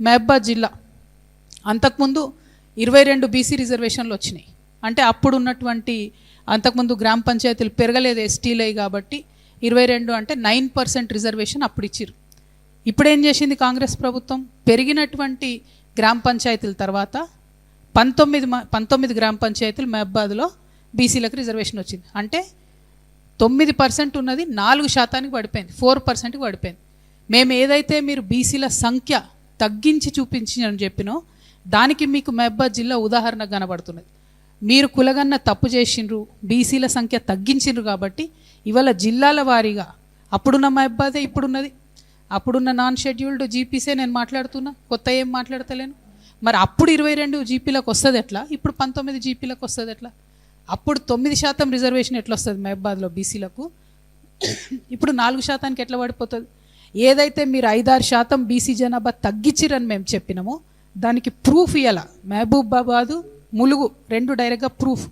మహబాద్ జిల్లా. అంతకుముందు ఇరవై రెండు బీసీ రిజర్వేషన్లు వచ్చినాయి. అంటే అప్పుడు ఉన్నటువంటి అంతకుముందు గ్రామ పంచాయతీలు పెరగలేదు ఎస్టీలై కాబట్టి ఇరవై రెండు అంటే నైన్ పర్సెంట్ రిజర్వేషన్ అప్పుడు ఇచ్చిర్రు. ఇప్పుడు ఏం చేసింది కాంగ్రెస్ ప్రభుత్వం? పెరిగినటువంటి గ్రామ పంచాయతీల తర్వాత పంతొమ్మిది మ- పంతొమ్మిది గ్రామ పంచాయతీలు మహబాద్లో బీసీలకు రిజర్వేషన్ వచ్చింది. అంటే తొమ్మిది పర్సెంట్ ఉన్నది నాలుగు శాతానికి పడిపోయింది ఫోర్ పర్సెంట్కి పడిపోయింది. మేము ఏదైతే మీరు బీసీల సంఖ్య తగ్గించి చూపించి నేను చెప్పినో దానికి మీకు మహబాద్ జిల్లా ఉదాహరణ కనబడుతున్నది. మీరు కులగన్న తప్పు చేసిండ్రు బీసీల సంఖ్య తగ్గించిండ్రు కాబట్టి ఇవాళ జిల్లాల వారీగా అప్పుడున్న మహబాదే ఇప్పుడున్నది. అప్పుడున్న నాన్ షెడ్యూల్డ్ జీపీసే నేను మాట్లాడుతున్నా కొత్త ఏం మాట్లాడతలేను. మరి అప్పుడు ఇరవై రెండు జీపీలకు వస్తుంది ఎట్లా? ఇప్పుడు పంతొమ్మిది జీపీలకు వస్తుంది ఎట్లా? అప్పుడు తొమ్మిది శాతం రిజర్వేషన్ ఎట్లా వస్తుంది మహబాద్లో బీసీలకు? ఇప్పుడు నాలుగు శాతానికి ఎట్లా పడిపోతుంది? ఏదైతే మీరు ఐదారు శాతం బీసీ జనాభా తగ్గించిరని మేము చెప్పినామో దానికి ప్రూఫ్ ఇవ్వాల మహబూబాబాదు ములుగు రెండు డైరెక్ట్గా ప్రూఫ్.